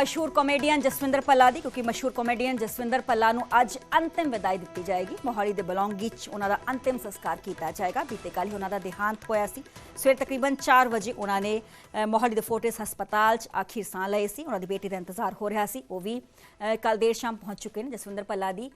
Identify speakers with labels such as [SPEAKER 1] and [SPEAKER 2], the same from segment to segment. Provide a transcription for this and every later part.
[SPEAKER 1] ਮਸ਼ਹੂਰ ਕਾਮੇਡੀਅਨ ਜਸਵਿੰਦਰ ਪੱਲਾ ਦੀ, ਕਿਉਂਕਿ ਮਸ਼ਹੂਰ ਕਾਮੇਡੀਅਨ ਜਸਵਿੰਦਰ ਪੱਲਾ ਨੂੰ ਅੱਜ ਅੰਤਿਮ ਵਿਦਾਈ ਦਿੱਤੀ ਜਾਏਗੀ। ਮੋਹਾਲੀ ਦੇ ਬਲੌਂਗੀ 'ਚ ਉਹਨਾਂ ਦਾ ਅੰਤਿਮ ਸੰਸਕਾਰ ਕੀਤਾ ਜਾਏਗਾ। ਬੀਤੇ ਕੱਲ੍ਹ ਹੀ ਉਹਨਾਂ ਦਾ ਦੇਹਾਂਤ ਹੋਇਆ ਸੀ। ਸਵੇਰ ਤਕਰੀਬਨ 4 ਵਜੇ ਉਹਨਾਂ ਨੇ ਮੋਹਾਲੀ ਦੇ ਫੋਰਟਿਸ ਹਸਪਤਾਲ 'ਚ ਆਖਿਰ ਸਾਹ ਲਏ ਸੀ। ਉਹਨਾਂ ਦੀ ਬੇਟੀ ਦਾ ਇੰਤਜ਼ਾਰ ਹੋ ਰਿਹਾ ਸੀ। ਉਹ ਵੀ ਕੱਲ ਦੇਰ ਸ਼ਾਮ ਪਹੁੰਚ ਚੁੱਕੇ ਨੇ। ਜਸਵਿੰਦਰ ਪੱਲਾ ਦੀ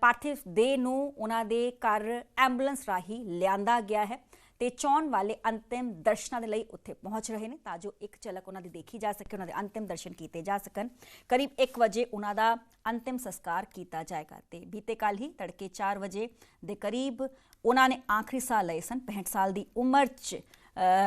[SPEAKER 1] ਪਾਰਥਿਵ ਦੇਹ ਨੂੰ ਉਹਨਾਂ ਦੇ ਘਰ ਐਂਬੂਲੈਂਸ ਰਾਹੀਂ ਲਿਆਂਦਾ ਗਿਆ ਹੈ। ਤੇ ਚੌਣ ਵਾਲੇ ਅੰਤਿਮ ਦਰਸ਼ਨਾਂ ਦੇ ਲਈ ਉੱਥੇ ਪਹੁੰਚ ਰਹੇ ਨੇ ਤਾਂ ਜੋ ਇੱਕ ਝਲਕ ਉਹਨਾਂ ਦੀ ਦੇਖੀ ਜਾ ਸਕੇ, ਉਹਨਾਂ ਦੇ ਅੰਤਿਮ ਦਰਸ਼ਨ ਕੀਤੇ ਜਾ ਸਕਣ। ਕਰੀਬ 1 ਵਜੇ ਉਹਨਾਂ ਦਾ ਅੰਤਿਮ ਸੰਸਕਾਰ ਕੀਤਾ ਜਾਏਗਾ ਤੇ ਬੀਤੇ ਕੱਲ ਹੀ ਤੜਕੇ 4 ਵਜੇ ਦੇ ਕਰੀਬ ਉਹਨਾਂ ਨੇ ਆਖਰੀ ਸਾਹ ਲਏ ਸਨ। 65 ਸਾਲ ਦੀ ਉਮਰ 'ਚ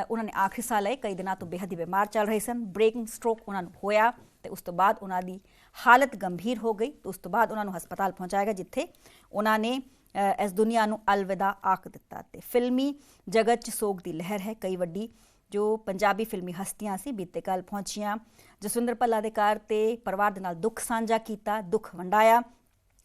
[SPEAKER 1] ਉਹਨਾਂ ਨੇ ਆਖਰੀ ਸਾਹ ਲਏ। ਕਈ ਦਿਨਾਂ ਤੋਂ ਬੇਹੱਦ ਹੀ ਬਿਮਾਰ ਚੱਲ ਰਹੇ ਸਨ। ਬ੍ਰੇਕਿੰਗ ਸਟ੍ਰੋਕ ਉਹਨਾਂ ਨੂੰ ਹੋਇਆ ਤੇ ਉਸ ਤੋਂ ਬਾਅਦ ਉਹਨਾਂ ਦੀ ਹਾਲਤ ਗੰਭੀਰ ਹੋ ਗਈ ਤੇ ਉਸ ਤੋਂ ਬਾਅਦ ਉਹਨਾਂ ਨੂੰ ਹਸਪਤਾਲ ਪਹੁੰਚਾਇਆ ਗਿਆ, ਜਿੱਥੇ ਉਹਨਾਂ ਨੇ ਇਸ ਦੁਨੀਆ ਨੂੰ ਅਲਵਿਦਾ ਆਖ ਦਿੱਤਾ ਤੇ ਫਿਲਮੀ ਜਗਤ 'ਚ ਸੋਗ ਦੀ ਲਹਿਰ ਹੈ ਕਈ ਵੱਡੀ, ਜੋ ਪੰਜਾਬੀ ਫਿਲਮੀ ਹਸਤੀਆਂ ਸੀ ਬੀਤੇ ਕੱਲ ਪਹੁੰਚੀਆਂ। ਜਸਵਿੰਦਰ ਭੱਲਾ ਦੇ ਕਾਰ ਤੇ ਪਰਿਵਾਰ ਦੇ ਨਾਲ ਦੁੱਖ ਸਾਂਝਾ ਕੀਤਾ, ਦੁੱਖ ਵੰਡਾਇਆ।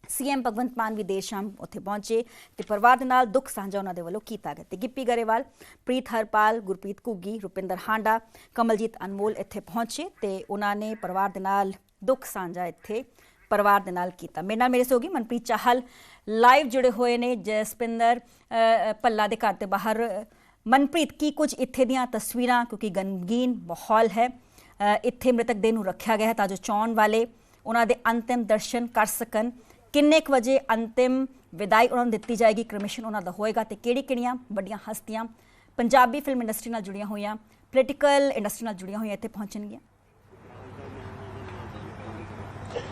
[SPEAKER 1] ਸੀਐਮ ਭਗਵੰਤ ਮਾਨ ਵੀ ਦੇਰ ਸ਼ਾਮ ਉੱਥੇ ਪਹੁੰਚੇ ਤੇ ਪਰਿਵਾਰ ਦੇ ਨਾਲ ਦੁੱਖ ਸਾਂਝਾ ਉਹਨਾਂ ਦੇ ਵੱਲੋਂ ਕੀਤਾ ਗਿਆ ਤੇ ਗਿੱਪੀ ਗਰੇਵਾਲ, ਪ੍ਰੀਤ ਹਰਪਾਲ, ਗੁਰਪ੍ਰੀਤ ਘੁੱਗੀ, ਰੁਪਿੰਦਰ ਹਾਂਡਾ, ਕਮਲਜੀਤ ਅਨਮੋਲ ਇੱਥੇ ਪਹੁੰਚੇ ਤੇ ਉਹਨਾਂ ਨੇ ਪਰਿਵਾਰ ਦੇ ਨਾਲ ਦੁੱਖ ਸਾਂਝਾ ਇੱਥੇ ਪਰਿਵਾਰ ਦੇ ਨਾਲ ਕੀਤਾ। ਮੇਰੇ ਨਾਲ ਮੇਰੇ ਸੋਗੀ ਮਨਪ੍ਰੀਤ ਚਾਹਲ ਲਾਈਵ ਜੁੜੇ ਹੋਏ ਨੇ ਜਸਪਿੰਦਰ ਅ, ਪੱਲਾ ਦੇ ਘਰ ਦੇ ਬਾਹਰ। ਮਨਪ੍ਰੀਤ ਕੀ ਕੁਝ ਇੱਥੇ ਦੀਆਂ ਤਸਵੀਰਾਂ? ਕਿਉਂਕਿ ਗਮਗੀਨ ਮਾਹੌਲ ਹੈ। ਇੱਥੇ ਮ੍ਰਿਤਕ ਦੇਹ ਨੂੰ ਰੱਖਿਆ ਗਿਆ ਹੈ ਤਾਂ ਜੋ ਚੌਣ ਵਾਲੇ ਉਹਨਾਂ ਦੇ ਅੰਤਿਮ ਦਰਸ਼ਨ ਕਰ ਸਕਣ। ਕਿੰਨੇ ਕੁ ਵਜੇ ਅੰਤਿਮ ਵਿਦਾਈ ਉਹਨਾਂ ਨੂੰ ਦਿੱਤੀ ਜਾਏਗੀ? ਕ੍ਰਮਿਸ਼ਨ ਉਹਨਾਂ ਦਾ ਹੋਏਗਾ ਤੇ ਕਿਹੜੀ ਕਿਹੜੀਆਂ ਵੱਡੀਆਂ ਹਸਤੀਆਂ ਪੰਜਾਬੀ ਫਿਲਮ ਇੰਡਸਟਰੀ ਨਾਲ ਜੁੜੀਆਂ ਹੋਈਆਂ ਪੋਲੀਟੀਕਲ ਇੰਡਸਟਰੀ ਨਾਲ ਜੁੜੀਆਂ ਹੋਈਆਂ ਇੱਥੇ ਪਹੁੰਚਣਗੀਆਂ?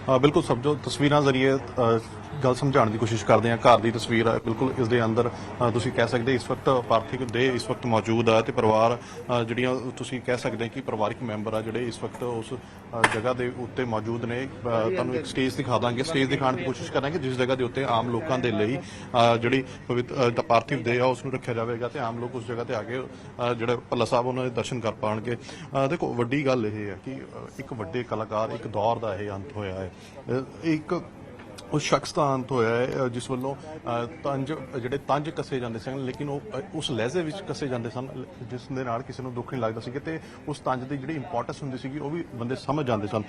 [SPEAKER 2] ਬਿਲਕੁਲ ਸਮਝੋ, ਤਸਵੀਰਾਂ ਜ਼ਰੀਏ ਗੱਲ ਸਮਝਾਉਣ ਦੀ ਕੋਸ਼ਿਸ਼ ਕਰਦੇ ਹਾਂ। ਘਰ ਦੀ ਤਸਵੀਰ ਹੈ, ਬਿਲਕੁਲ ਇਸ ਦੇ ਅੰਦਰ ਤੁਸੀਂ ਕਹਿ ਸਕਦੇ ਇਸ ਵਕਤ ਪਾਰਥਿਕ ਦੇ ਇਸ ਵਕਤ ਮੌਜੂਦ ਹੈ ਤੇ ਪਰਿਵਾਰ ਜਿਹੜੀਆਂ ਤੁਸੀਂ ਕਹਿ ਸਕਦੇ ਕਿ ਪਰਿਵਾਰਿਕ ਮੈਂਬਰ ਆ ਜਿਹੜੇ ਇਸ ਵਕਤ ਉਸ ਜਗ੍ਹਾ ਦੇ ਉੱਤੇ ਮੌਜੂਦ ਨੇ। ਤੁਹਾਨੂੰ ਇੱਕ ਸਟੇਜ ਦਿਖਾ ਦਾਂਗੇ। ਸਟੇਜ ਦਿਖਾਉਣ ਦੀ ਕੋਸ਼ਿਸ਼ ਕਰਾਂਗੇ, ਜਿਸ ਜਗ੍ਹਾ ਦੇ ਉੱਤੇ ਆਮ ਲੋਕਾਂ ਦੇ ਲਈ ਜਿਹੜੀ ਪਵਿੱਤਰ ਪਾਰਥਿਵ ਦੇ ਆ ਉਸ ਨੂੰ ਰੱਖਿਆ ਜਾਵੇਗਾ ਤੇ ਆਮ ਲੋਕ ਉਸ ਜਗ੍ਹਾ ਤੇ ਆ ਕੇ ਜਿਹੜਾ ਭੱਲਾ ਸਾਹਿਬ ਉਹਨਾਂ ਦੇ ਦਰਸ਼ਨ ਕਰ ਪਾਣਗੇ ਦੇਖੋ, ਵੱਡੀ ਗੱਲ ਇਹ ਹੈ ਕਿ ਇੱਕ ਵੱਡੇ ਕਲਾਕਾਰ, ਇੱਕ ਦੌਰ ਦਾ ਇਹ ਅੰਤ ਹੋਇਆ ਹੈ। ਅ, ਇੱਕ ਉਸ ਸ਼ਖਸ ਦਾ ਅੰਤ ਹੋਇਆ ਹੈ ਜਿਸ ਵੱਲੋਂ ਤੰਜ, ਜਿਹੜੇ ਤੰਜ ਕੱਸੇ ਜਾਂਦੇ ਸਨ, ਲੇਕਿਨ ਉਹ ਉਸ ਲਹਿਜ਼ੇ ਵਿੱਚ ਕੱਸੇ ਜਾਂਦੇ ਸਨ ਜਿਸ ਦੇ ਨਾਲ ਕਿਸੇ ਨੂੰ ਦੁੱਖ ਨਹੀਂ ਲੱਗਦਾ ਸੀ ਤੇ ਉਸ ਤੰਜ ਦੀ ਜਿਹੜੀ ਇੰਪੋਰਟੈਂਸ ਹੁੰਦੀ ਸੀਗੀ, ਉਹ ਵੀ ਬੰਦੇ ਸਮਝ ਜਾਂਦੇ ਸਨ।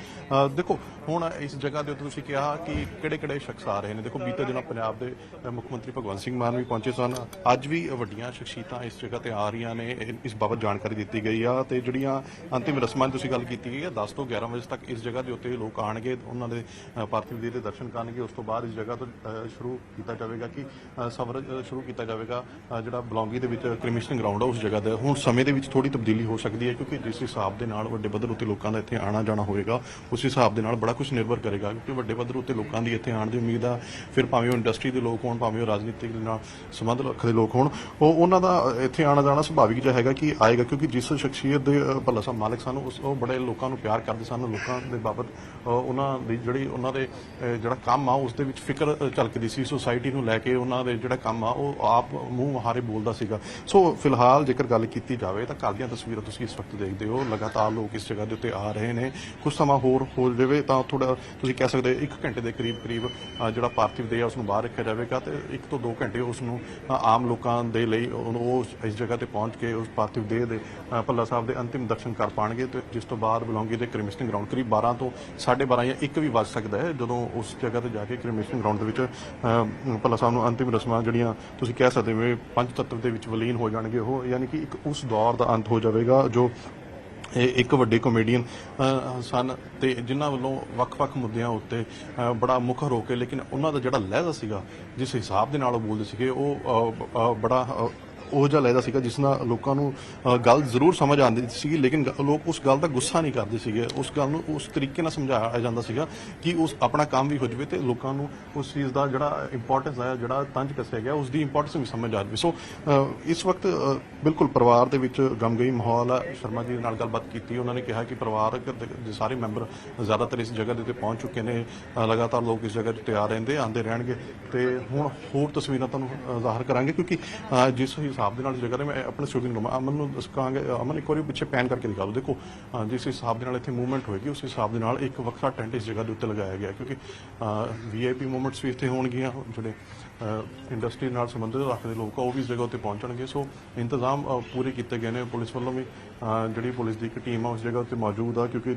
[SPEAKER 2] ਦੇਖੋ, ਹੁਣ ਇਸ ਜਗ੍ਹਾ ਦੇ ਉੱਤੇ ਤੁਸੀਂ ਕਿਹਾ ਕਿ ਕਿਹੜੇ ਕਿਹੜੇ ਸ਼ਖਸ ਆ ਰਹੇ ਨੇ। ਦੇਖੋ, ਬੀਤੇ ਦਿਨਾਂ ਪੰਜਾਬ ਦੇ ਮੁੱਖ ਮੰਤਰੀ ਭਗਵੰਤ ਸਿੰਘ ਮਾਨ ਵੀ ਪਹੁੰਚੇ ਸਨ। ਅੱਜ ਵੀ ਵੱਡੀਆਂ ਸ਼ਖਸੀਅਤਾਂ ਇਸ ਜਗ੍ਹਾ ਤੇ ਆ ਰਹੀਆਂ ਨੇ ਇਸ ਬਾਬਤ ਜਾਣਕਾਰੀ ਦਿੱਤੀ ਗਈ ਆ ਤੇ ਜਿਹੜੀਆਂ ਅੰਤਿਮ ਰਸਮਾਂ ਦੀ ਤੁਸੀਂ ਗੱਲ ਕੀਤੀ ਗਈ ਆ 10 ਤੋਂ 11 ਵਜੇ ਤੱਕ ਇਸ ਜਗ੍ਹਾ ਦੇ ਉੱਤੇ ਲੋਕ ਆਣਗੇ ਉਹਨਾਂ ਦੇ ਪਾਰਥਿਵ ਦੇਹ ਦੇ ਦਰਸ਼ਨ ਕਰਨਗੇ ਉਸ ਤੋਂ ਬਾਅਦ ਇਸ ਜਗ੍ਹਾ ਤੋਂ ਸ਼ੁਰੂ ਕੀਤਾ ਜਾਵੇਗਾ ਕਿ ਅ, ਸਫ਼ਰ ਸ਼ੁਰੂ ਕੀਤਾ ਜਾਵੇਗਾ ਜਿਹੜਾ ਬਲੌਂਗੀ ਦੇ ਵਿੱਚ ਕ੍ਰਿਮੀਸ਼ਨ ਗਰਾਊਂਡ ਆ ਉਸ ਜਗ੍ਹਾ ਦਾ। ਹੁਣ ਸਮੇਂ ਦੇ ਵਿੱਚ ਥੋੜੀ ਤਬਦੀਲੀ ਹੋ ਸਕਦੀ ਹੈ ਕਿਉਂਕਿ ਜਿਸ ਹਿਸਾਬ ਦੇ ਨਾਲ ਵੱਡੇ ਪੱਧਰ ਉੱਤੇ ਲੋਕਾਂ ਦਾ ਇੱਥੇ ਆਣਾ ਜਾਣਾ ਹੋਵੇਗਾ ਉਸ ਹਿਸਾਬ ਦੇ ਨਾਲ ਬੜਾ ਕੁਝ ਨਿਰਭਰ ਕਰੇਗਾ ਕਿਉਂਕਿ ਵੱਡੇ ਪੱਧਰ ਉੱਤੇ ਲੋਕਾਂ ਦੀ ਇੱਥੇ ਆਉਣ ਦੀ ਉਮੀਦ ਆ। ਫਿਰ ਭਾਵੇਂ ਉਹ ਇੰਡਸਟਰੀ ਦੇ ਲੋਕ ਹੋਣ ਭਾਵੇਂ ਉਹ ਰਾਜਨੀਤਿਕ ਦੇ ਨਾਲ ਸੰਬੰਧ ਰੱਖਦੇ ਲੋਕ ਹੋਣ ਉਹ ਉਹਨਾਂ ਦਾ ਇੱਥੇ ਆਣਾ ਜਾਣਾ ਸੁਭਾਵਿਕ ਜਿਹਾ ਹੈਗਾ ਕਿ ਆਏਗਾ ਕਿਉਂਕਿ ਜਿਸ ਸ਼ਖਸੀਅਤ ਦੇ ਭੱਲਾ ਸਾਹਿਬ ਮਾਲਕ ਸਨ ਉਸ ਉਹ ਬੜੇ ਲੋਕਾਂ ਨੂੰ ਪਿਆਰ ਕਰਦੇ ਸਨ ਲੋਕਾਂ ਦੇ ਬਾਬਤ ਉਹਨਾਂ ਦੀ ਜਿਹੜੀ ਉਹਨਾਂ ਦੇ ਜਿਹੜਾ ਕੰਮ ਆ ਉਸ ਦੇ ਵਿੱਚ ਫਿਕਰ ਝਲਕਦੀ ਸੀ ਸੋਸਾਇਟੀ ਨੂੰ ਲੈ ਕੇ ਉਹਨਾਂ ਦੇ ਜਿਹੜਾ ਕੰਮ ਆ, ਉਹ ਆਪ ਮੂੰਹ ਮਹਾਰੇ ਬੋਲਦਾ ਸੀਗਾ। ਸੋ, ਫਿਲਹਾਲ ਜੇਕਰ ਗੱਲ ਕੀਤੀ ਜਾਵੇ, ਤਾਂ ਕੱਲ੍ਹ ਦੀਆਂ ਤਸਵੀਰਾਂ ਤੁਸੀਂ ਇਸ ਵਕਤ ਦੇਖਦੇ ਹੋ। ਲਗਾਤਾਰ ਲੋਕ ਇਸ ਜਗ੍ਹਾ ਦੇ ਉੱਤੇ ਆ ਰਹੇ ਨੇ। ਕੁਝ ਸਮਾਂ ਹੋਰ ਹੋ ਜਾਵੇ, ਤਾਂ ਥੋੜਾ ਤੁਸੀਂ ਕਹਿ ਸਕਦੇ 1 ਘੰਟੇ ਦੇ ਕਰੀਬ ਕਰੀਬ ਜਿਹੜਾ ਪਾਰਥਿਵ ਦੇਹ ਆ ਉਸ ਨੂੰ ਬਾਹਰ ਰੱਖਿਆ ਜਾਵੇਗਾ ਤੇ 1 ਤੋਂ 2 ਘੰਟੇ ਉਸ ਨੂੰ ਆਮ ਲੋਕਾਂ ਦੇ ਲਈ ਉਹ ਇਸ ਜਗ੍ਹਾ ਤੇ ਪਹੁੰਚ ਕੇ ਉਸ ਪਾਰਥਿਵ ਦੇਹ ਦੇ ਭੱਲਾ ਸਾਹਿਬ ਦੇ ਅੰਤਿਮ ਦਰਸ਼ਨ ਕਰ ਪਾਣਗੇ ਤੇ ਜਿਸ ਤੋਂ ਬਾਅਦ ਬਲੌਂਗੀ ਦੇ ਕ੍ਰਿਮਿਸ਼ਨ ਗਰਾਊਂਡ ਕਰੀਬ 12 ਤੋਂ 12:30 ਜਾਂ 1 ਵੀ ਵੱਜ ਸਕਦਾ ਹੈ, ਜਦੋਂ ਉਸ ਜਗ੍ਹਾ ਤੇ ਜਾ ਕੇ ਕ੍ਰਿਮਿਸ਼ਨ ਗਰਾਊਂਡ ਦੇ ਵਿੱਚ ਅ, ਭੱਲਾ ਸਾਹਿਬ ਨੂੰ ਅੰਤਿਮ ਰਸਮਾਂ ਜਿਹੜੀਆਂ ਤੁਸੀਂ ਕਹਿ ਸਕਦੇ ਹੋ ਪੰਜ ਤੱਤਵ ਦੇ ਵਿੱਚ ਵਿਲੀਨ ਹੋ ਜਾਣਗੇ ਉਹ ਯਾਨੀ ਕਿ ਇੱਕ ਉਸ ਦੌਰ ਦਾ ਅੰਤ ਹੋ ਜਾਵੇਗਾ ਜੋ ਇਹ ਇੱਕ ਵੱਡੇ ਕਾਮੇਡੀਅਨ ਸਨ ਤੇ ਜਿਨ੍ਹਾਂ ਵੱਲੋਂ ਵੱਖ-ਵੱਖ ਮੁੱਦਿਆਂ ਉੱਤੇ ਬੜਾ ਮੁਖਰ ਹੋ ਕੇ ਲੇਕਿਨ ਉਹਨਾਂ ਦਾ ਜਿਹੜਾ ਲਹਿਜ਼ਾ ਸੀਗਾ ਜਿਸ ਹਿਸਾਬ ਦੇ ਨਾਲ ਉਹ ਬੋਲਦੇ ਸੀਗੇ ਉਹ ਬੜਾ ਉਹ ਜਿਹਾ ਲੈਦਾ ਸੀਗਾ ਜਿਸ ਨਾਲ ਲੋਕਾਂ ਨੂੰ ਗੱਲ ਜ਼ਰੂਰ ਸਮਝ ਆਉਂਦੀ ਸੀਗੀ ਲੇਕਿਨ ਲੋਕ ਉਸ ਗੱਲ ਦਾ ਗੁੱਸਾ ਨਹੀਂ ਕਰਦੇ ਸੀਗੇ। ਉਸ ਗੱਲ ਨੂੰ ਉਸ ਤਰੀਕੇ ਨਾਲ ਸਮਝਾਇਆ ਜਾਂਦਾ ਸੀਗਾ ਕਿ ਉਸ ਆਪਣਾ ਕੰਮ ਵੀ ਹੋ ਜਾਵੇ ਤੇ ਲੋਕਾਂ ਨੂੰ ਉਸ ਚੀਜ਼ ਦਾ ਜਿਹੜਾ ਇੰਪੋਰਟੈਂਸ ਹੈ ਜਿਹੜਾ ਤੰਜ ਕੱਸਿਆ ਗਿਆ ਉਸ ਦੀ ਇੰਪੋਰਟੈਂਸ ਵੀ ਸਮਝ ਆ ਜਾਵੇ। ਸੋ ਇਸ ਵਕਤ ਬਿਲਕੁਲ ਪਰਿਵਾਰ ਦੇ ਵਿੱਚ ਗਮਗਈ ਮਾਹੌਲ ਆ। ਸ਼ਰਮਾ ਜੀ ਨਾਲ ਗੱਲਬਾਤ ਕੀਤੀ ਉਹਨਾਂ ਨੇ ਕਿਹਾ ਕਿ ਪਰਿਵਾਰਕ ਦੇ ਦੇ ਸਾਰੇ ਮੈਂਬਰ ਜ਼ਿਆਦਾਤਰ ਇਸ ਜਗ੍ਹਾ ਦੇ ਉੱਤੇ ਪਹੁੰਚ ਚੁੱਕੇ ਨੇ। ਲਗਾਤਾਰ ਲੋਕ ਇਸ ਜਗ੍ਹਾ ਤੇ ਤਿਆਰ ਰਹਿੰਦੇ ਆਂਦੇ ਰਹਿਣਗੇ ਤੇ ਹੁਣ ਹੋਰ ਤਸਵੀਰਾਂ ਤੁਹਾਨੂੰ ਅ, ਜ਼ਾਹਰ ਕਰਾਂਗੇ ਕਿਉਂਕਿ ਜਿਸ ਹਿਸਾਬ ਦੇ ਨਾਲ ਇਸ ਜਗ੍ਹਾ ਤੇ ਮੈਂ ਆਪਣੇ ਸ਼ੂਟਿੰਗ ਨੂੰ ਅਮਨ ਨੂੰ ਦੱਸ ਕਹਾਂਗੇ, ਅਮਨ ਇੱਕ ਵਾਰੀ ਪਿੱਛੇ ਪੈਨ ਕਰਕੇ ਦਿਖਾ ਦਿਓ। ਦੇਖੋ ਜਿਸ ਹਿਸਾਬ ਦੇ ਨਾਲ ਇੱਥੇ ਮੂਵਮੈਂਟ ਹੋਏਗੀ, ਉਸ ਹਿਸਾਬ ਦੇ ਨਾਲ ਇੱਕ ਵੱਖਰਾ ਟੈਂਟ ਇਸ ਜਗ੍ਹਾ ਦੇ ਉੱਤੇ ਲਗਾਇਆ ਗਿਆ, ਕਿਉਂਕਿ ਵੀਆਈਪੀ ਮੂਵਮੈਂਟਸ ਵੀ ਇੱਥੇ ਹੋਣਗੀਆਂ, ਜਿਹੜੇ ਇੰਡਸਟਰੀ ਨਾਲ ਸੰਬੰਧਿਤ ਰੱਖਦੇ ਲੋਕ ਆ, ਉਹ ਵੀ ਇਸ ਜਗ੍ਹਾ ਉੱਤੇ ਪਹੁੰਚਣਗੇ। ਸੋ ਇੰਤਜ਼ਾਮ ਪੂਰੇ ਕੀਤੇ ਗਏ ਨੇ। ਪੁਲਿਸ ਵੱਲੋਂ ਵੀ ਜਿਹੜੀ ਪੁਲਿਸ ਦੀ ਇੱਕ ਟੀਮ ਆ, ਉਸ ਜਗ੍ਹਾ ਉੱਤੇ ਮੌਜੂਦ ਆ, ਕਿਉਂਕਿ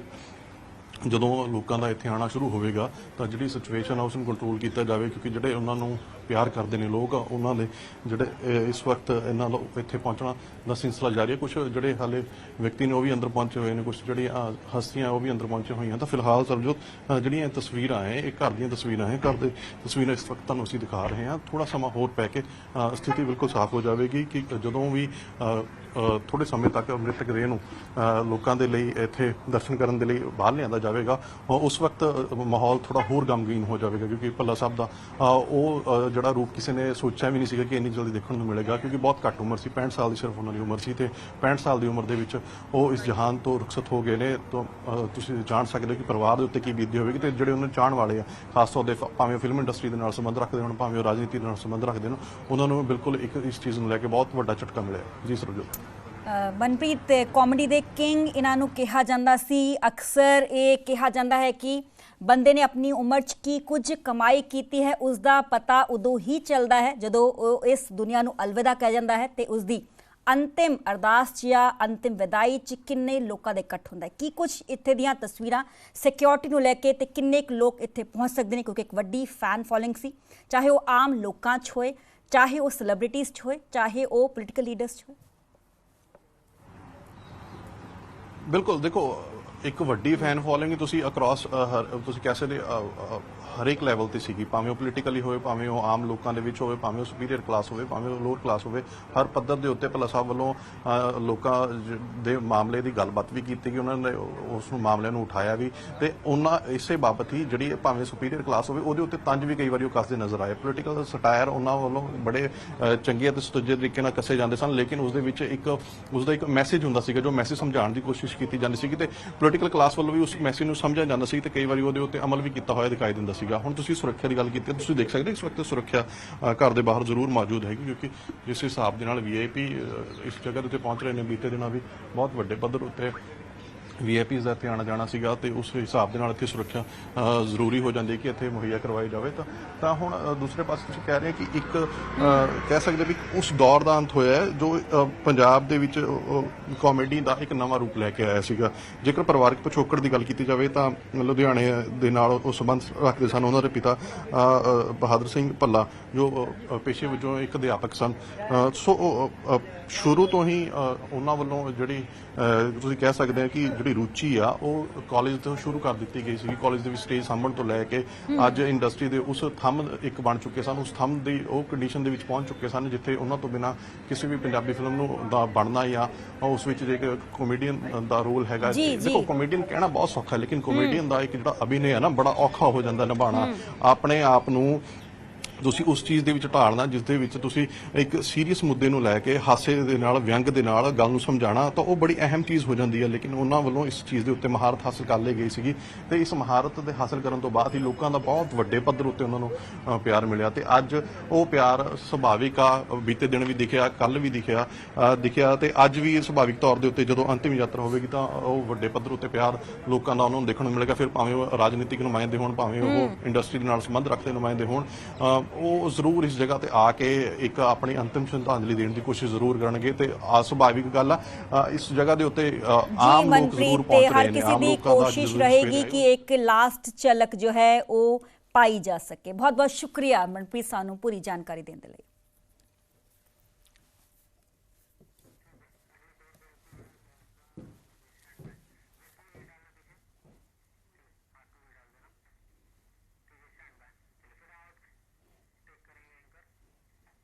[SPEAKER 2] ਜਦੋਂ ਲੋਕਾਂ ਦਾ ਇੱਥੇ ਆਣਾ ਸ਼ੁਰੂ ਹੋਵੇਗਾ, ਤਾਂ ਜਿਹੜੀ ਸਿਚੁਏਸ਼ਨ ਆ, ਉਸ ਨੂੰ ਕੰਟਰੋਲ ਕੀਤਾ ਜਾਵੇ, ਕਿਉਂਕਿ ਜਿਹੜੇ ਉਹਨਾਂ ਨੂੰ ਪਿਆਰ ਕਰਦੇ ਨੇ ਲੋਕ ਆ, ਉਹਨਾਂ ਦੇ ਜਿਹੜੇ ਅਹ, ਇਸ ਵਕਤ ਇਹਨਾਂ ਲੋ ਇੱਥੇ ਪਹੁੰਚਣਾ ਦਾ ਸਿਲਸਿਲਾ ਜਾਰੀ ਹੈ। ਕੁਝ ਜਿਹੜੇ ਹਾਲੇ ਵਿਅਕਤੀ ਨੇ ਉਹ ਵੀ ਅੰਦਰ ਪਹੁੰਚੇ ਹੋਏ ਨੇ ਕੁਝ ਜਿਹੜੀਆਂ ਅਹ, ਹਸਤੀਆਂ ਉਹ ਵੀ ਅੰਦਰ ਪਹੁੰਚੇ ਹੋਈਆਂ। ਤਾਂ ਫਿਲਹਾਲ ਸਰਜੋਤ ਅਹ, ਜਿਹੜੀਆਂ ਇਹ ਤਸਵੀਰਾਂ ਹੈ ਇਹ ਘਰ ਦੀਆਂ ਤਸਵੀਰਾਂ ਹੈ। ਘਰ ਦੇ ਤਸਵੀਰਾਂ ਇਸ ਵਕਤ ਤੁਹਾਨੂੰ ਅਸੀਂ ਦਿਖਾ ਰਹੇ ਹਾਂ। ਥੋੜਾ ਸਮਾਂ ਹੋਰ ਪੈ ਕੇ ਅਹ, ਸਥਿਤੀ ਬਿਲਕੁਲ ਸਾਫ਼ ਹੋ ਜਾਵੇਗੀ ਕਿ ਜਦੋਂ ਵੀ ਅਹ, ਅਹ, ਥੋੜੇ ਸਮੇਂ ਤੱਕ ਅੰਮ੍ਰਿਤਕ ਦੇਹ ਨੂੰ ਅਹ, ਲੋਕਾਂ ਦੇ ਲਈ ਇੱਥੇ ਦਰਸ਼ਨ ਕਰਨ ਦੇ ਲਈ ਬਾਹਰ ਲਿਆਂਦਾ ਜਾਵੇਗਾ ਅਹ, ਉਸ ਵਕਤ ਅਹ, ਮਾਹੌਲ ਥੋੜਾ ਹੋਰ ਗਮਗੀਨ ਹੋ ਜਾਵੇਗਾ। ਕਿਉਂਕਿ ਭੱਲਾ ਸਾਹਿਬ ਦਾ ਅਹ, ਉਹ ਅਹ, ਜਿਹੜਾ ਰੂਪ ਕਿਸੇ ਨੇ ਸੋਚਿਆ ਵੀ ਨਹੀਂ ਸੀਗਾ ਕਿ ਇੰਨੀ ਜਲਦੀ ਦੇਖਣ ਨੂੰ ਮਿਲੇਗਾ, ਕਿਉਂਕਿ ਬਹੁਤ ਘੱਟ ਉਮਰ ਸੀ 65 ਸਾਲ ਦੀ ਸਿਰਫ ਉਹਨਾਂ ਦੀ ਉਮਰ ਸੀ ਤੇ 65 ਸਾਲ ਦੀ ਉਮਰ ਦੇ ਵਿੱਚ ਉਹ ਇਸ ਜਹਾਨ ਤੋਂ ਰੁਖਸਤ ਹੋ ਗਏ ਨੇ। ਤਾਂ ਤੁਸੀਂ ਜਾਣ ਸਕਦੇ ਹੋ ਕਿ ਪਰਿਵਾਰ ਦੇ ਉੱਤੇ ਕੀ ਬੀਤੀ ਹੋਵੇਗੀ ਤੇ ਜਿਹੜੇ ਉਹਨਾਂ ਚਾਹਣ ਵਾਲੇ ਆ, ਖਾਸ ਤੌਰ ਤੇ ਭਾਵੇਂ ਉਹ ਫਿਲਮ ਇੰਡਸਟਰੀ ਦੇ ਨਾਲ ਸੰਬੰਧ ਰੱਖਦੇ ਹੋਣ, ਭਾਵੇਂ ਉਹ ਰਾਜਨੀਤੀ ਦੇ ਨਾਲ ਸੰਬੰਧ ਰੱਖਦੇ ਹੋਣ, ਉਹਨਾਂ ਨੂੰ ਬਿਲਕੁਲ ਇੱਕ ਇਸ ਚੀਜ਼ ਨੂੰ ਲੈ ਕੇ ਬਹੁਤ ਵੱਡਾ ਝਟਕਾ ਮਿਲਿਆ। ਜੀ ਸਰਜੋਤ
[SPEAKER 1] ਮਨਪ੍ਰੀਤ ਕਾਮੇਡੀ ਦੇ ਕਿੰਗ ਇਹਨਾਂ ਨੂੰ ਕਿਹਾ ਜਾਂਦਾ ਸੀ। ਅਕਸਰ ਇਹ ਕਿਹਾ ਜਾਂਦਾ ਹੈ ਕਿ ਬੰਦੇ ਨੇ ਆਪਣੀ ਉਮਰ 'ਚ ਕੀ ਕੁਝ ਕਮਾਈ ਕੀਤੀ ਹੈ ਉਸ ਦਾ ਪਤਾ ਉਦੋਂ ਹੀ ਚੱਲਦਾ ਹੈ ਜਦੋਂ ਉਹ ਇਸ ਦੁਨੀਆ ਨੂੰ ਅਲਵਿਦਾ ਕਹਿ ਜਾਂਦਾ ਹੈ ਤੇ ਉਸ ਦੀ ਅੰਤਿਮ ਅਰਦਾਸ 'ਚ ਜਾਂ ਅੰਤਿਮ ਵਿਦਾਈ 'ਚ ਕਿੰਨੇ ਲੋਕਾਂ ਦੇ ਇਕੱਠ ਹੁੰਦਾ ਹੈ। ਕੀ ਕੁਝ ਇੱਥੇ ਦੀਆਂ ਤਸਵੀਰਾਂ ਸਿਕਿਉਰਿਟੀ ਨੂੰ ਲੈ ਕੇ ਤੇ ਕਿੰਨੇ ਕੁ ਲੋਕ ਇੱਥੇ ਪਹੁੰਚ ਸਕਦੇ ਨੇ ਕਿਉਂਕਿ ਇੱਕ ਵੱਡੀ ਫੈਨ ਫੋਲੋਇੰਗ ਸੀ। ਚਾਹੇ ਉਹ ਆਮ ਲੋਕਾਂ 'ਚ ਹੋਏ, ਚਾਹੇ ਉਹ ਸੈਲੀਬ੍ਰਿਟੀਜ਼ 'ਚ ਹੋਏ, ਚਾਹੇ ਉਹ ਪੋਲੀਟੀਕਲ ਲੀਡਰਸ 'ਚ ਹੋਏ।
[SPEAKER 2] ਬਿਲਕੁਲ ਦੇਖੋ ਇੱਕ ਵੱਡੀ ਫੈਨ ਫੋਲੋਇੰਗ ਤੁਸੀਂ ਅਕ੍ਰੋਸ ਤੁਸੀਂ ਕਹਿ ਸਕਦੇ ਹਰੇਕ ਲੈਵਲ ਤੇ ਸੀਗੀ ਭਾਵੇਂ ਉਹ ਪੋਲੀਟੀਕਲੀ ਹੋਵੇ ਭਾਵੇਂ ਉਹ ਆਮ ਲੋਕਾਂ ਦੇ ਵਿੱਚ ਹੋਵੇ ਭਾਵੇਂ ਉਹ ਸੁਪੀਰੀਅਰ ਕਲਾਸ ਹੋਵੇ ਭਾਵੇਂ ਉਹ ਲੋਅਰ ਕਲਾਸ ਹੋਵੇ ਹਰ ਪੱਧਰ ਦੇ ਉੱਤੇ ਭਲਾ ਸਾਹਿਬ ਵੱਲੋਂ ਅ, ਲੋਕਾਂ ਜ- ਦੇ ਮਾਮਲੇ ਦੀ ਗੱਲਬਾਤ ਵੀ ਕੀਤੀ ਗਈ ਉਹਨਾਂ ਨੇ ਉਸ ਨੂੰ ਮਾਮਲੇ ਨੂੰ ਉਠਾਇਆ ਵੀ ਤੇ ਉਹਨਾਂ ਇਸੇ ਬਾਬਤ ਹੀ ਜਿਹੜੀ ਭਾਵੇਂ ਸੁਪੀਰੀਅਰ ਕਲਾਸ ਹੋਵੇ ਉਹਦੇ ਉੱਤੇ ਤੰਜ ਵੀ ਕਈ ਵਾਰੀ ਉਹ ਕੱਸਦੇ ਨਜ਼ਰ ਆਏ। ਪੋਲੀਟੀਕਲ ਸਟਾਇਰ ਉਹਨਾਂ ਵੱਲੋਂ ਬੜੇ ਅ, ਚੰਗੇ ਅਤੇ ਸੁਤੱਜੇ ਤਰੀਕੇ ਨਾਲ ਕੱਸੇ ਜਾਂਦੇ ਸਨ ਲੇਕਿਨ ਉਸ ਦੇ ਵਿੱਚ ਇੱਕ ਉਸ ਦਾ ਇੱਕ ਮੈਸੇਜ ਹੁੰਦਾ ਸੀਗਾ ਜੋ ਮੈਸੇਜ ਸਮਝਾਉਣ ਦੀ ਕੋਸ਼ਿਸ਼ ਕੀਤੀ ਜਾਂਦੀ ਸੀ ਤੇ ਪੋਲੀਟੀਕਲ ਕਲਾਸ ਵੱਲੋਂ ਵੀ ਉਸ ਮੈਸੇਜ ਨੂੰ ਸਮਝਿਆ ਜਾਂਦਾ ਸੀ ਤੇ ਕਈ ਵਾਰੀ ਉਹਦੇ ਉੱਤੇ ਅਮਲ ਵੀ ਕੀਤਾ ਹੋਇਆ ਦਿਖਾਈ ਦਿੰਦਾ ਸੀ ਸੀਗਾ। ਹੁਣ ਤੁਸੀਂ ਸੁਰੱਖਿਆ ਦੀ ਗੱਲ ਕੀਤੀ ਹੈ, ਤੁਸੀਂ ਦੇਖ ਸਕਦੇ ਹੋ ਇਸ ਵਕਤ ਸੁਰੱਖਿਆ ਘਰ ਦੇ ਬਾਹਰ ਜ਼ਰੂਰ ਮੌਜੂਦ ਹੈਗੀ ਕਿਉਂਕਿ ਜਿਸ ਹਿਸਾਬ ਦੇ ਨਾਲ ਵੀਆਈਪੀ ਇਸ ਜਗ੍ਹਾ ਦੇ ਉੱਤੇ ਪਹੁੰਚ ਰਹੇ ਨੇ ਬੀਤੇ ਦਿਨਾਂ ਵੀ ਬਹੁਤ ਵੱਡੇ ਪੱਧਰ ਉੱਤੇ ਵੀਆਈਪੀਜ਼ ਦਾ ਇੱਥੇ ਆਉਣਾ ਜਾਣਾ ਸੀਗਾ ਤੇ ਉਸ ਹਿਸਾਬ ਦੇ ਨਾਲ ਇੱਥੇ ਸੁਰੱਖਿਆ ਜ਼ਰੂਰੀ ਹੋ ਜਾਂਦੀ ਹੈ ਕਿ ਇੱਥੇ ਮੁਹੱਈਆ ਕਰਵਾਈ ਜਾਵੇ। ਤਾਂ ਤਾਂ ਹੁਣ ਦੂਸਰੇ ਪਾਸੇ ਤੁਸੀਂ ਕਹਿ ਰਹੇ ਕਿ ਇੱਕ ਕਹਿ ਸਕਦੇ ਵੀ ਉਸ ਦੌਰ ਦਾ ਅੰਤ ਹੋਇਆ ਜੋ ਪੰਜਾਬ ਦੇ ਵਿੱਚ ਕਾਮੇਡੀ ਦਾ ਇੱਕ ਨਵਾਂ ਰੂਪ ਲੈ ਕੇ ਆਇਆ ਸੀਗਾ। ਜੇਕਰ ਪਰਿਵਾਰਕ ਪਿਛੋਕੜ ਦੀ ਗੱਲ ਕੀਤੀ ਜਾਵੇ ਤਾਂ ਲੁਧਿਆਣੇ ਦੇ ਨਾਲ ਉਹ ਸੰਬੰਧ ਰੱਖਦੇ ਸਨ ਉਹਨਾਂ ਦੇ ਪਿਤਾ ਬਹਾਦਰ ਸਿੰਘ ਭੱਲਾ ਜੋ ਪੇਸ਼ੇ ਵਜੋਂ ਇੱਕ ਅਧਿਆਪਕ ਸਨ। ਸੋ ਉਹ, ਸ਼ੁਰੂ ਤੋਂ ਹੀ ਉਹਨਾਂ ਵੱਲੋਂ ਜਿਹੜੀ ਤੁਸੀਂ ਕਹਿ ਸਕਦੇ ਆ ਕਿ ਜਿਹੜੀ ਰੁਚੀ ਆ ਉਹ ਕਾਲਜ ਤੋਂ ਸ਼ੁਰੂ ਕਰ ਦਿੱਤੀ ਗਈ ਸੀ ਕਾਲਜ ਦੇ ਵਿੱਚ ਸਟੇਜ ਸਾਂਭਣ ਤੋਂ ਲੈ ਕੇ ਅੱਜ ਇੰਡਸਟਰੀ ਦੇ ਉਸ ਥੰਮ ਇੱਕ ਬਣ ਚੁੱਕੇ ਸਨ ਉਸ ਥੰਮ ਦੀ ਉਹ ਕੰਡੀਸ਼ਨ ਦੇ ਵਿੱਚ ਪਹੁੰਚ ਚੁੱਕੇ ਸਨ ਜਿੱਥੇ ਉਹਨਾਂ ਤੋਂ ਬਿਨਾ ਕਿਸੇ ਵੀ ਪੰਜਾਬੀ ਫਿਲਮ ਨੂੰ ਦਾ ਬਣਨਾ ਜਾਂ ਉਸ ਵਿੱਚ ਜੇ ਕਾਮੇਡੀਅਨ ਦਾ ਰੋਲ ਹੈਗਾ। ਦੇਖੋ ਕਾਮੇਡੀਅਨ ਕਹਿਣਾ ਬਹੁਤ ਸੌਖਾ ਹੈ ਲੇਕਿਨ ਕਾਮੇਡੀਅਨ ਦਾ ਇੱਕ ਜਿਹੜਾ ਅਭਿਨੈ ਹੈ ਨਾ ਬੜਾ ਔਖਾ ਹੋ ਜਾਂਦਾ ਨਿਭਾਉਣਾ। ਆਪਣੇ ਆਪ ਨੂੰ ਤੁਸੀਂ ਉਸ ਚੀਜ਼ ਦੇ ਵਿੱਚ ਢਾਲਣਾ ਜਿਸ ਦੇ ਵਿੱਚ ਤੁਸੀਂ ਇੱਕ ਸੀਰੀਅਸ ਮੁੱਦੇ ਨੂੰ ਲੈ ਕੇ ਹਾਸੇ ਦੇ ਨਾਲ ਵਿਅੰਗ ਦੇ ਨਾਲ ਗੱਲ ਨੂੰ ਸਮਝਾਉਣਾ ਤਾਂ ਉਹ ਬੜੀ ਅਹਿਮ ਚੀਜ਼ ਹੋ ਜਾਂਦੀ ਹੈ। ਲੇਕਿਨ ਉਹਨਾਂ ਵੱਲੋਂ ਇਸ ਚੀਜ਼ ਦੇ ਉੱਤੇ ਮਹਾਰਤ ਹਾਸਲ ਕਰ ਲਈ ਗਈ ਸੀਗੀ ਤੇ ਇਸ ਮਹਾਰਤ ਦੇ ਹਾਸਲ ਕਰਨ ਤੋਂ ਬਾਅਦ ਹੀ ਲੋਕਾਂ ਦਾ ਬਹੁਤ ਵੱਡੇ ਪੱਧਰ ਉੱਤੇ ਉਹਨਾਂ ਨੂੰ ਪਿਆਰ ਮਿਲਿਆ। ਤੇ ਅੱਜ ਉਹ ਪਿਆਰ ਸੁਭਾਵਿਕ ਆ ਬੀਤੇ ਦਿਨ ਵੀ ਦਿਖਿਆ ਕੱਲ ਵੀ ਦਿਖਿਆ ਦਿਖਿਆ ਤੇ ਅੱਜ ਵੀ ਸੁਭਾਵਿਕ ਤੌਰ ਦੇ ਉੱਤੇ ਜਦੋਂ ਅੰਤਿਮ ਯਾਤਰਾ ਹੋਵੇਗੀ ਤਾਂ ਉਹ ਵੱਡੇ ਪੱਧਰ ਉੱਤੇ ਪਿਆਰ ਲੋਕਾਂ ਦਾ ਉਹਨਾਂ ਨੂੰ ਦੇਖਣ ਨੂੰ ਮਿਲੇਗਾ। ਫਿਰ ਭਾਵੇਂ ਉਹ ਰਾਜਨੀਤਿਕ ਨੁਮਾਇੰਦੇ ਹੋਣ ਭਾਵੇਂ ਉਹ ਇੰਡਸਟਰੀ ਦੇ ਨਾਲ ਸੰਬੰਧ ਰੱਖਦੇ ਨੁਮਾਇੰਦੇ ਹੋਣ ਉਹ ਜ਼ਰੂਰ ਇਸ ਜਗ੍ਹਾ ਤੇ ਆ ਕੇ ਇੱਕ ਆਪਣੀ ਅੰਤਿਮ ਸ਼ਰਧਾਂਜਲੀ ਦੇਣ ਦੀ ਕੋਸ਼ਿਸ਼ ਜ਼ਰੂਰ ਕਰਨਗੇ ਤੇ ਆ ਸੁਭਾਵਿਕ ਗੱਲ ਆ ਇਸ ਜਗ੍ਹਾ ਦੇ ਉੱਤੇ ਆਮ ਲੋਕ ਜ਼ਰੂਰ ਪਹੁੰਚ ਰਹੇ
[SPEAKER 1] ਹਰ
[SPEAKER 2] ਨੇ
[SPEAKER 1] ਕਿਸੇ
[SPEAKER 2] ਆਮ
[SPEAKER 1] ਦੀ
[SPEAKER 2] ਲੋਕਾਂ ਦਾ
[SPEAKER 1] ਕੋਸ਼ਿਸ਼ ਰਹੇਗੀ ਕਿ ਇੱਕ ਲਾਸਟ ਝਲਕ ਜੋ ਹੈ ਉਹ ਪਾਈ ਜਾ ਸਕੇ। ਬਹੁਤ ਬਹੁਤ ਸ਼ੁਕਰੀਆ ਮਨਪ੍ਰੀਤ ਸਾਨੂੰ ਪੂਰੀ ਜਾਣਕਾਰੀ ਦੇਣ ਦੇ ਲਈ।